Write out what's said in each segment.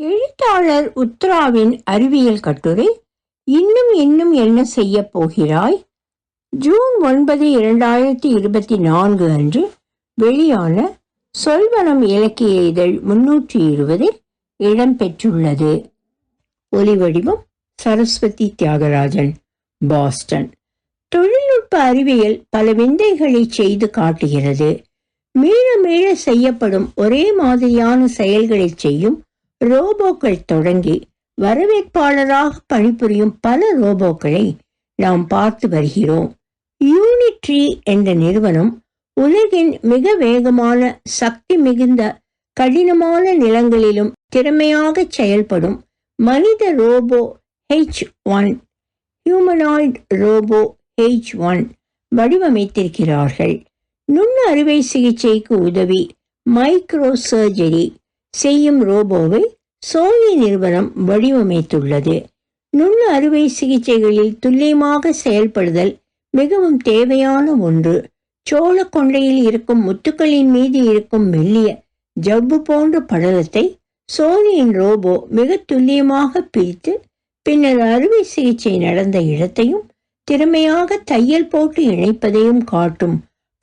எழுத்தாளர் உத்ராவின் அறிவியல் கட்டுரை இன்னும் இன்னும் என்ன செய்ய போகிறாய்? ஜூன் ஒன்பது இரண்டாயிரத்தி இருபத்தி நான்கு அன்று வெளியான சொல்வனம் இலக்கிய இதழ் முன்னூற்றி இருபதில் இடம்பெற்றுள்ளது ஒலிவடிவம் சரஸ்வதி தியாகராஜன் பாஸ்டன். தொழில்நுட்ப அறிவியல் பல விந்தைகளை செய்து காட்டுகிறது. மீள மீள செய்யப்படும் ஒரே மாதிரியான செயல்களை செய்யும் ரோபோக்கள் தொடங்கி வரவேற்பாளராக பணிபுரியும் பல ரோபோக்களை நாம் பார்த்து வருகிறோம். யூனிட்ரி என்ற நிறுவனம் உலகின் மிக வேகமான சக்தி மிகுந்த கடினமான நிலங்களிலும் திறமையாக செயல்படும் மனித robot H one humanoid robot H one வடிவமைத்திருக்கிறார்கள். நுண்ணறுவை சிகிச்சைக்கு உதவி மைக்ரோ சர்ஜரி செய்யும் ரோபோவை சோனி நிறுவனம் வடிவமைத்துள்ளது. நுண் அறுவை சிகிச்சைகளில் துல்லியமாக செயல்படுதல் மிகவும் தேவையான ஒன்று. சோழ கொண்டையில் இருக்கும் முத்துக்களின் மீது இருக்கும் மெல்லிய ஜவ்வு போன்ற படலத்தை சோனியின் ரோபோ மிக துல்லியமாக பிரித்து பின்னர் அறுவை சிகிச்சை நடந்த இடத்தையும் திறமையாக தையல் போட்டு இணைப்பதையும் காட்டும்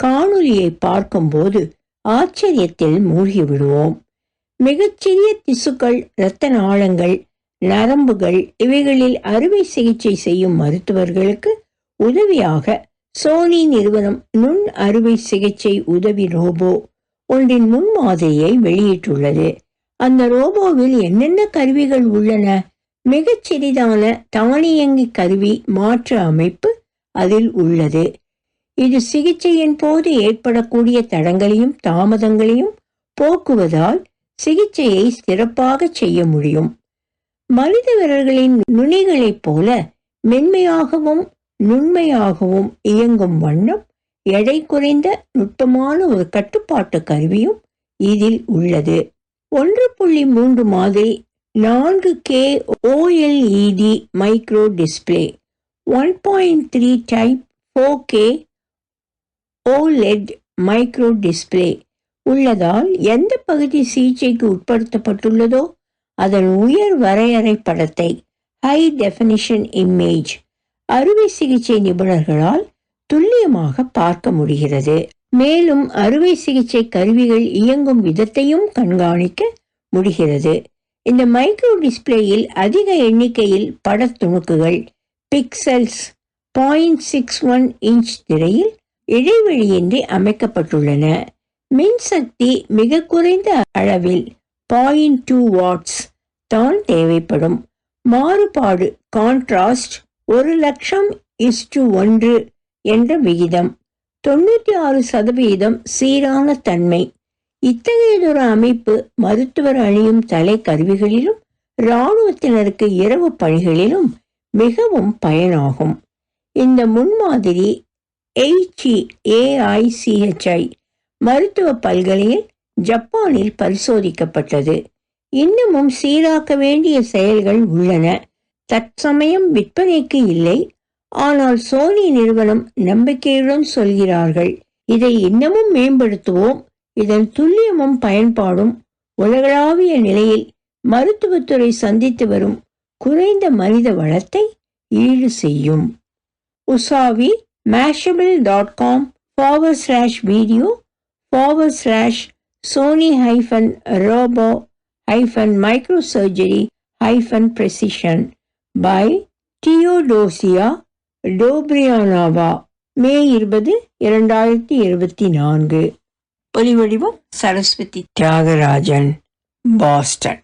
காணொலியை பார்க்கும்போது ஆச்சரியத்தில் மூழ்கிவிடுவோம். மிகச்சிறிய திசுக்கள் இரத்த நாளங்கள் நரம்புகள் இவைகளில் அறுவை சிகிச்சை செய்யும் மருத்துவர்களுக்கு உதவியாக சோனி நிறுவனம் நுண் அறுவை சிகிச்சை உதவி ரோபோ ஒன்றின் முன்மாதிரியை வெளியிட்டுள்ளது. அந்த ரோபோவில் என்னென்ன கருவிகள் உள்ளன? மிகச்சிறிதான தானியங்கி கருவி மாற்று அமைப்பு அதில் உள்ளது. இது சிகிச்சையின் போது ஏற்படக்கூடிய தடங்களையும் தாமதங்களையும் போக்குவதால் சிகிச்சையை சிறப்பாக செய்ய முடியும். மனித விரல்களின் நுனிகளைப் போல மென்மையாகவும் நுண்மையாகவும் இயங்கும் வண்ணம் எடை குறைந்த நுட்பமான ஒரு கட்டுப்பாட்டு கருவியும் இதில் உள்ளது. ஒன்று புள்ளி மூன்று மாதிரி நான்கு K OLED micro display. One point three type four K OLED micro display. உள்ளதால் எந்த பகுதி சிகிச்சைக்கு உட்படுத்தப்பட்டுள்ளதோ அதன் உயர் வரையறை படத்தை ஹை டெஃபினிஷன் இமேஜ் அறுவை சிகிச்சை நிபுணர்களால் துல்லியமாக பார்க்க முடிகிறது. மேலும் அறுவை சிகிச்சை கருவிகள் இயங்கும் விதத்தையும் கண்காணிக்க முடிகிறது. இந்த மைக்ரோ டிஸ்பிளேயில் அதிக எண்ணிக்கையில் படத்துணுக்குகள் pixels point six one inch திரையில் இடைவெளியின்றி அமைக்கப்பட்டுள்ளன. மின்சக்தி மிக குறைந்த அளவில் பாயிண்ட் டூ வாட்ஸ் தான் தேவைப்படும். மாறுபாடு கான்ட்ராஸ்ட் ஒரு லட்சம் இஸ் டு ஒன்று என்ற விகிதம். தொண்ணூற்றி ஆறு சதவிகிதம் சீரான தன்மை. இத்தகையதொரு அமைப்பு மருத்துவர் அணியும் தலை கருவிகளிலும் இராணுவத்தினருக்கு இரவு பணிகளிலும் மிகவும் பயனாகும். இந்த முன்மாதிரி ஏஐசிஹெச்ஐ மருத்துவ பல்கலையில் ஜப்பானில் பரிசோதிக்கப்பட்டது. இன்னமும் சீராக்க வேண்டிய செயல்கள் உள்ளன. தற்சமயம் விற்பனைக்கு இல்லை. ஆனால் சோனி நிறுவனம் நம்பிக்கையுடன் சொல்கிறார்கள். இதை இன்னமும் மேம்படுத்துவோம். இதன் துல்லியமும் பயன்பாடும் உலகளாவிய நிலையில் மருத்துவத்துறை சந்தித்து வரும் குறைந்த மனித வளத்தை ஈடு செய்யும். உசாவி Mashable dot com forward slash video forward slash Sony hyphen robot hyphen micro surgery hyphen precision by Teodosia Dobriyanova May இருபது இரண்டாயிரத்தி இருபத்தி நான்கு. ஒலிவடிவம் சரஸ்வதி தியாகராஜன் பாஸ்டன்.